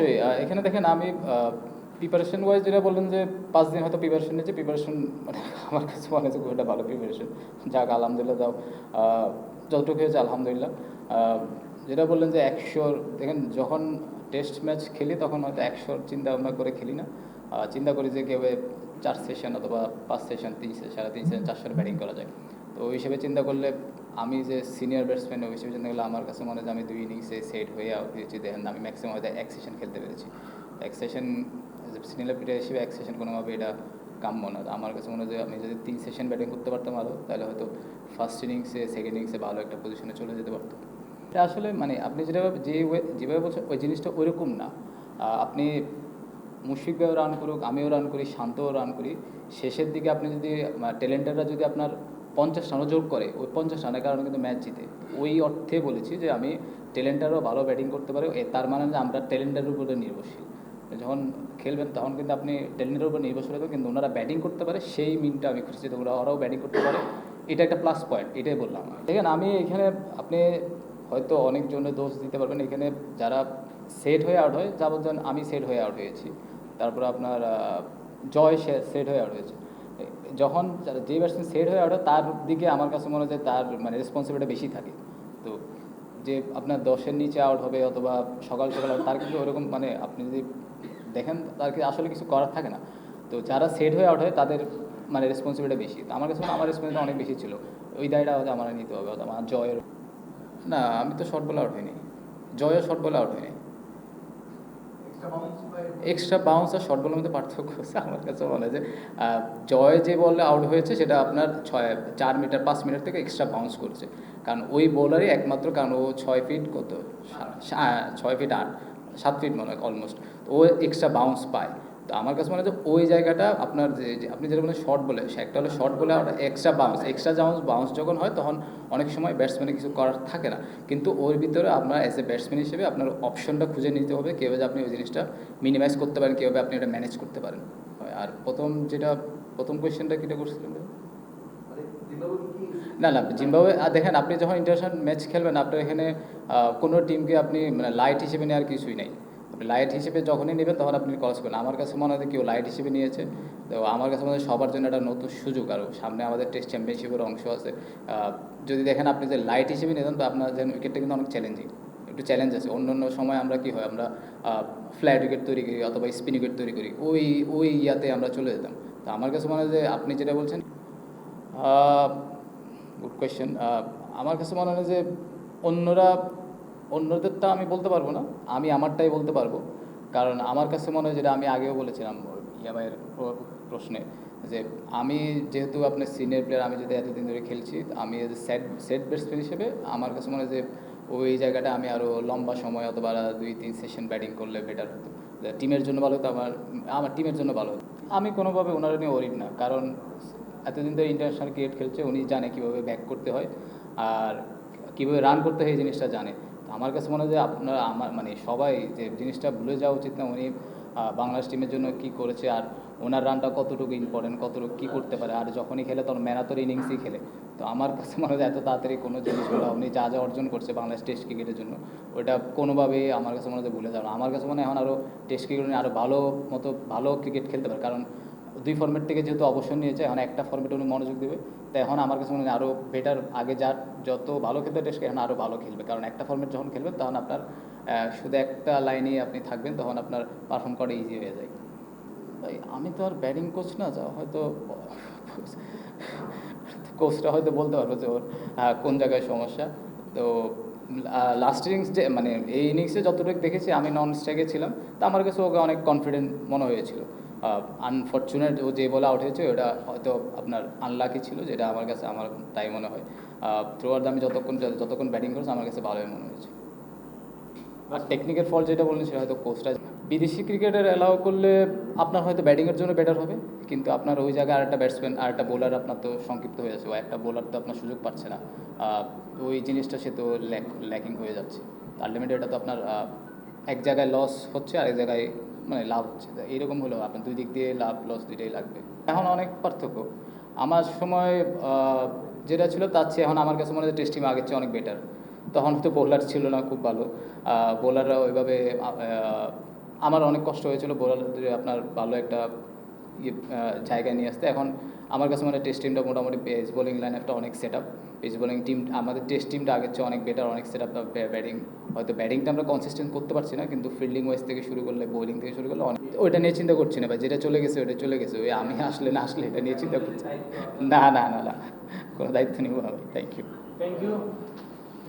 অবশ্যই। এখানে দেখেন আমি প্রিপারেশন ওয়াইজ যেটা বললেন যে পাঁচ দিন হয়তো প্রিপারেশন নিয়েছি প্রিপারেশন মানে আমার কাছে মনে হচ্ছে খুব একটা ভালো প্রিপারেশন যাক, আলহামদুলিল্লাহ দাও। যতটুকু হয়েছে, আলহামদুলিল্লাহ। যেটা বললেন যে একশোর, দেখেন যখন টেস্ট ম্যাচ খেলি তখন হয়তো একশোর চিন্তা ভাবনা করে খেলি না। চিন্তা করি যে কেউ চার সেশন অথবা পাঁচ সেশন তিন সাড়ে তিন সেশন চারশোর ব্যাটিং করা যায়। তো ওই হিসেবে চিন্তা করলে আমি যে সিনিয়র ব্যাটসম্যান ওই চিন্তা করলে আমার কাছে মনে হয় আমি দুই ইনিংসে সেট হয়ে আউট হয়েছি। দেখেন, আমি ম্যাক্সিমাম হয়তো এক সেশন খেলতে পেরেছি। এক সেশন সিনিয়র প্লেয়ার হিসেবে এক সেশন কোনোভাবে এটা কাম্য না। আমার কাছে মনে হয় আমি যদি তিন সেশন ব্যাটিং করতে পারতাম আরও তাহলে হয়তো ফার্স্ট ইনিংসে সেকেন্ড ইনিংসে ভালো একটা পজিশনে চলে যেতে পারতাম। এটা আসলে মানে আপনি যেটা যে যেভাবে বলছেন, ওই জিনিসটা ওইরকম না। আপনি মুশফিক ভাইও রান করুক, আমিও রান করি, শান্তও রান করি। শেষের দিকে আপনি যদি ট্যালেন্টাররা যদি আপনার পঞ্চাশ রানও যোগ করে, ওই পঞ্চাশ রানের কারণে কিন্তু ম্যাচ জিতে। ওই অর্থে বলেছি যে আমি ট্যালেন্টারও ভালো ব্যাটিং করতে পারে তার মানে যে আমরা ট্যালেন্টারের উপরে নির্ভরশীল। যখন খেলবেন তখন কিন্তু আপনি ট্যালেন্টের উপর নির্ভরশীল হবে কিন্তু ওনারা ব্যাটিং করতে পারে, সেই মিনটা আমি খুঁজছি ওরা, ওরাও ব্যাটিং করতে পারে। এটা একটা প্লাস পয়েন্ট এটাই বললাম। দেখেন, আমি এখানে আপনি হয়তো অনেকজনের দোষ দিতে পারবেন, এখানে যারা সেট হয়ে আউট হয় যাবজ্জন আমি সেট হয়ে আউট হয়েছি। তারপর আপনার জয় সেট হয়ে আউট হয়েছে। যখন যে ব্যাটসম্যান সেট হয়ে ওঠে, তার দিকে আমার কাছে মনে হয় তার মানে রেসপন্সিবিলিটি বেশি থাকে। তো যে আপনার দশের নিচে আউট হবে অথবা সকাল সকাল তার কিন্তু ওরকম মানে আপনি যদি দেখেন, তার কি আসলে কিছু করার থাকে না। তো যারা সেট হয়ে আউট হয়, তাদের মানে রেসপন্সিবিলিটি বেশি। তো আমার কাছে আমার রেসপন্সিবিলিটি অনেক বেশি ছিল। ওই দায়টা হয়তো আমার নিতে হবে, অথবা আমার জয়ের না, আমি তো শর্ট বলে আউট হইনি। জয়ও শর্ট বলে আউট হয়নি এক্সট্রা বাউন্স আর শর্ট বলের মধ্যে পার্থক্য হচ্ছে আমার কাছে মনে হয় যে জয় যে বলে আউট হয়েছে সেটা আপনার ছয়, চার মিটার পাঁচ মিটার থেকে এক্সট্রা বাউন্স করছে। কারণ ওই বোলারই একমাত্র, কারণ ও ছয় ফিট কত? ছয় ফিট আট, সাত ফিট মনে হয় অলমোস্ট ও এক্সট্রা বাউন্স পায়। তো আমার কাছে মনে হয় যে ওই জায়গাটা আপনার যে আপনি যেটা বলেন শর্ট বলে একটা হলো শর্ট বলে ওটা extra bounce extra bounce bounce যখন হয় তখন অনেক সময় ব্যাটসম্যানের কিছু করার থাকে না। কিন্তু ওর ভিতরে আপনার অ্যাজ এ ব্যাটসম্যান হিসেবে আপনার অপশনটা খুঁজে নিতে হবে কীভাবে আপনি ওই জিনিসটা মিনিমাইজ করতে পারেন কীভাবে আপনি এটা ম্যানেজ করতে পারেন। আর প্রথম যেটা, প্রথম কোয়েশ্চেনটা কিটা করছিলেন না না, জিম্বাবুয়ে, আর দেখেন আপনি যখন ইন্টারন্যাশনাল ম্যাচ খেলবেন, আপনার এখানে কোনো টিমকে আপনি মানে লাইট হিসেবে নেওয়ার কিছুই নাই। লাইট হিসেবে যখনই নেবেন তখন আপনি ক্রস করেন আমার কাছে মনে হয় যে কেউ লাইট হিসেবে নিয়েছে। তো আমার কাছে মনে হয় সবার জন্য একটা নতুন সুযোগ। আরও সামনে আমাদের টেস্ট চ্যাম্পিয়নশিপের অংশ আছে। যদি দেখেন আপনি যে লাইট হিসেবে নিতেন তো আপনার যেন উইকেটটা কিন্তু অনেক চ্যালেঞ্জিং একটু চ্যালেঞ্জ আছে। অন্য অন্য সময় আমরা কি হয়, আমরা ফ্ল্যাট উইকেট তৈরি করি অথবা স্পিন উইকেট তৈরি করি। ওই ওই ইয়াতে আমরা চলে যেতাম। তো আমার কাছে মনে হয় যে আপনি যেটা বলছেন গুড কোয়েশ্চেন আমার কাছে মনে হয় যে অন্যরা অন্যদেরটা আমি বলতে পারব না, আমি আমারটাই বলতে পারব। কারণ আমার কাছে মনে হয় যেটা আমি আগেও বলেছিলাম ইয়ামাইয়ের প্রশ্নে যে আমি যেহেতু আপনার সিনিয়র প্লেয়ার আমি যদি এতদিন ধরে খেলছি, আমি সেট সেট ব্যাটসম্যান হিসেবে আমার কাছে মনে হয় যে ওই জায়গাটা আমি আরও লম্বা সময় অথবা দুই, তিন সেশন ব্যাটিং করলে বেটার হতো। টিমের জন্য ভালো হতো, আমার আমার টিমের জন্য ভালো হতো। আমি কোনোভাবে ওনারা নিয়ে ওরিড না, কারণ এতদিন ধরে ইন্টারন্যাশনাল ক্রিকেট খেলছে, উনি জানে কীভাবে ব্যাক করতে হয়, আর কীভাবে রান করতে হয় এই জিনিসটা জানে। আমার কাছে মনে হয় যে আপনারা আমার মানে সবাই যে জিনিসটা ভুলে যাওয়া উচিত না, উনি বাংলাদেশ টিমের জন্য কি করেছে আর ওনার রানটা কতটুকু ইম্পর্টেন্ট কতটুকু কী করতে পারে আর যখনই খেলে তখন ম্যানাতর ইনিংসই খেলে। তো আমার কাছে মনে হয় এত তাড়াতাড়ি কোনো জিনিস জিনিসগুলো উনি যা যা অর্জন করছে বাংলাদেশ টেস্ট ক্রিকেটের জন্য, ওটা কোনোভাবেই আমার কাছে মনে হয় ভুলে যাবে আমার কাছে মনে হয় এখন আরও টেস্ট ক্রিকেট আরও ভালো মতো, ভালো ক্রিকেট খেলতে পারে। কারণ দুই ফর্মেট থেকে যেহেতু অবসর নিয়েছে, এখন একটা ফর্মেটে উনি মনোযোগ দেবে। তো এখন আমার কাছে মনে হয় আরও বেটার আগে যার যত ভালো খেলতে টেস্ট এখন আরও ভালো খেলবে। কারণ একটা ফর্মেট যখন খেলবেন তখন আপনার শুধু একটা লাইনেই আপনি থাকবেন, তখন আপনার পারফর্ম করা ইজি হয়ে যায়। তাই আমি তো আর ব্যাটিং কোচ না, যা হয়তো কোচটা হয়তো বলতে পারব যে ওর কোন জায়গায় সমস্যা। তো লাস্ট ইনিংস যে মানে এই ইনিংসে যতটুকু দেখেছি, আমি নন স্ট্রাইকে ছিলাম, তা আমার কাছে ওকে অনেক কনফিডেন্ট মনে হয়েছিল। আনফর্চুনেট ও যে বলে আউট হয়েছে ওটা হয়তো আপনার আনলাকি ছিল যেটা আমার কাছে আমার তাই মনে হয়। থ্রু আউট আমি যতক্ষণ যতক্ষণ ব্যাটিং করেছি আমার কাছে ভালোই মনে হয়েছে। আর টেকনিকের ফল যেটা বললেন সেটা হয়তো কোচটা বিদেশি ক্রিকেটার অ্যালাউ করলে আপনার হয়তো ব্যাটিংয়ের জন্য বেটার হবে কিন্তু আপনার ওই জায়গায় আরেকটা ব্যাটসম্যান আর একটা বোলার আপনার তো সংক্ষিপ্ত হয়ে যাচ্ছে ও একটা বোলার তো আপনার সুযোগ পাচ্ছে না। ওই জিনিসটা সে তো ল্যাকিং হয়ে যাচ্ছে। আলটিমেট এটা তো আপনার এক জায়গায় লস হচ্ছে আর এক জায়গায় মানে লাভ হচ্ছে। তা এরকম হলেও আপনার দুই দিক দিয়ে লাভ লস দুইটাই লাগবে। এখন অনেক পার্থক্য। আমার সময় যেটা ছিল তার চেয়ে এখন আমার কাছে মনে হয় টেস্ট আগের চেয়ে অনেক বেটার তখন হয়তো বোলার ছিল না, খুব ভালো। বোলাররা ওইভাবে আমার অনেক কষ্ট হয়েছিল বোলার আপনার ভালো একটা জায়গায় নিয়ে আসতে। এখন আমার কাছে মানে টেস্ট টিমটা মোটামুটি পেস বোলিং লাইন একটা অনেক set up pace bowling team আমাদের টেস্ট টিমটা আগের চেয়ে অনেক বেটার অনেক সেট আপ ব্যাটিং হয়তো ব্যাটিংটা আমরা কনসিস্টেন্ট করতে পারছি না, কিন্তু ফিল্ডিং ওয়াইজ থেকে শুরু করলে বোলিং থেকে শুরু করলে অনেক ওইটা নিয়ে চিন্তা করছি না ভাই, যেটা চলে গেছে ওটা চলে গেছে, ওই আমি আসলে না আসলে এটা নিয়ে চিন্তা করছি। না না না না, কোনো দায়িত্ব নিব না থ্যাংক ইউ থ্যাংক ইউ